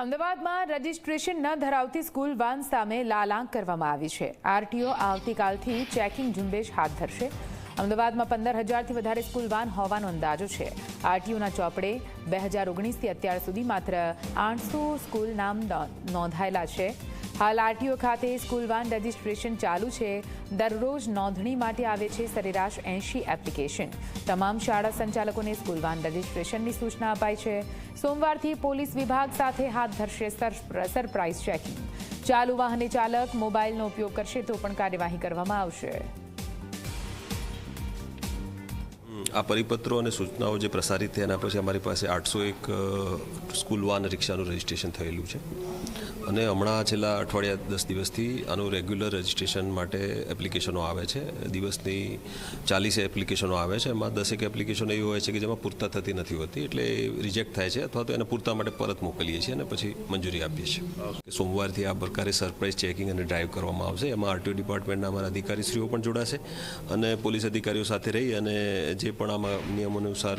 અમદાવાદમાં રજીસ્ટ્રેશન ન ધરાવતી સ્કૂલ વાન સામે લાલાંક કરવામાં આવી છે. આરટીઓ આવતીકાલથી ચેકિંગ ઝુંબેશ હાથ ધરશે. અમદાવાદમાં પંદર હજારથી વધારે સ્કૂલ વાન હોવાનો અંદાજો છે. આરટીઓના ચોપડે બે હજાર ઓગણીસથી અત્યાર સુધી માત્ર આઠસો સ્કૂલ નામ નોંધાયેલા છે. હાલ આરટીઓ ખાતે સ્કૂલ વાન રજીસ્ટ્રેશન ચાલુ છે. દરરોજ નોંધણી માટે આવે છે સરેરાશ એંશી એપ્લિકેશન. તમામ શાળા સંચાલકોને સ્કૂલ વાન રજીસ્ટ્રેશનની સૂચના અપાઈ છે. સોમવારથી પોલીસ વિભાગ સાથે હાથ ધરશે સર- સરપ્રાઇઝ ચેકિંગ. ચાલુ વાહને ચાલક મોબાઈલનો ઉપયોગ કરશે તો પણ કાર્યવાહી કરવામાં આવશે. આ પરિપત્રો અને સૂચનાઓ જે પ્રસારિત થઈ એના પછી અમારી પાસે આઠસો એક સ્કૂલવાન સ્કૂલ વાન રિક્ષાનું રજિસ્ટ્રેશન થયેલું છે. અને હમણાં છેલ્લા અઠવાડિયા દસ દિવસથી આનું રેગ્યુલર રજિસ્ટ્રેશન માટે એપ્લિકેશનો આવે છે. દિવસની ચાલીસ એપ્લિકેશનો આવે છે. એમાં દસેક એપ્લિકેશનો એવી હોય છે કે જેમાં પૂરતા થતી નથી હોતી. એટલે રિજેક્ટ થાય છે અથવા તો એને પૂરતા માટે પરત મોકલીએ છીએ અને પછી મંજૂરી આપીએ છીએ. સોમવારથી આ પ્રકારે સરપ્રાઇઝ ચેકિંગ અને ડ્રાઈવ કરવામાં આવશે. એમાં આરટીઓ ડિપાર્ટમેન્ટના અમારા અધિકારીશ્રીઓ પણ જોડાશે અને પોલીસ અધિકારીઓ સાથે રહી અને જે પણ આમાં નિયમ અનુસાર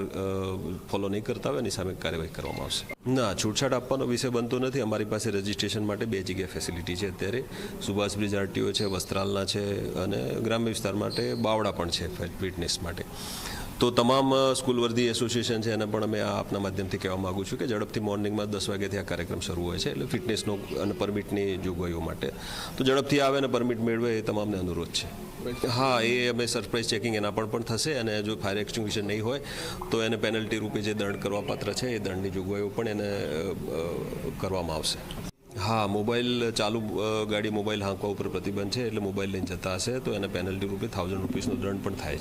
ફોલો નહીં કરતા હોય એની સામે કાર્યવાહી કરવામાં આવશે. ના, છૂટછાટ આપવાનો વિષય બનતો નથી. અમારી પાસે રજિસ્ટ્રેશન માટે બે જગ્યા ફેસિલિટી છે અત્યારે. સુભાષ બ્રિજ આરટીઓ છે, વસ્ત્રાલના છે અને ગ્રામ્ય વિસ્તાર માટે બાવડા પણ છે ફિટનેસ માટે. તો તમામ સ્કૂલ વર્ધી એસોસિએશન છે એને પણ અમે આ આપના માધ્યમથી કહેવા માગું છું કે ઝડપથી મોર્નિંગમાં દસ વાગ્યાથી આ કાર્યક્રમ શરૂ હોય છે, એટલે ફિટનેસનો અને પરમિટની જોગવાઈઓ માટે. તો ઝડપથી આવે અને પરમિટ મેળવે એ તમામને અનુરોધ છે. હા, એ અમે સરપ્રાઇઝ ચેકિંગ એના પણ પણ થશે અને જો ફાયર એક્સ્ટિંગ્વિશન નહીં હોય, તો એને પેનલ્ટી રૂપે જે દંડ કરવા પાત્ર છે, એ દંડની જોગવાઈઓ પણ એને કરવામાં આવશે. હા, મોબાઈલ ચાલુ ગાડી મોબાઈલ હાંકવા ઉપર પ્રતિબંધ છે, એટલે મોબાઈલ લઈને જતા હશે, તો એને પેનલ્ટી રૂપે થાઉઝન્ડ રૂપીસનો દંડ પણ થાય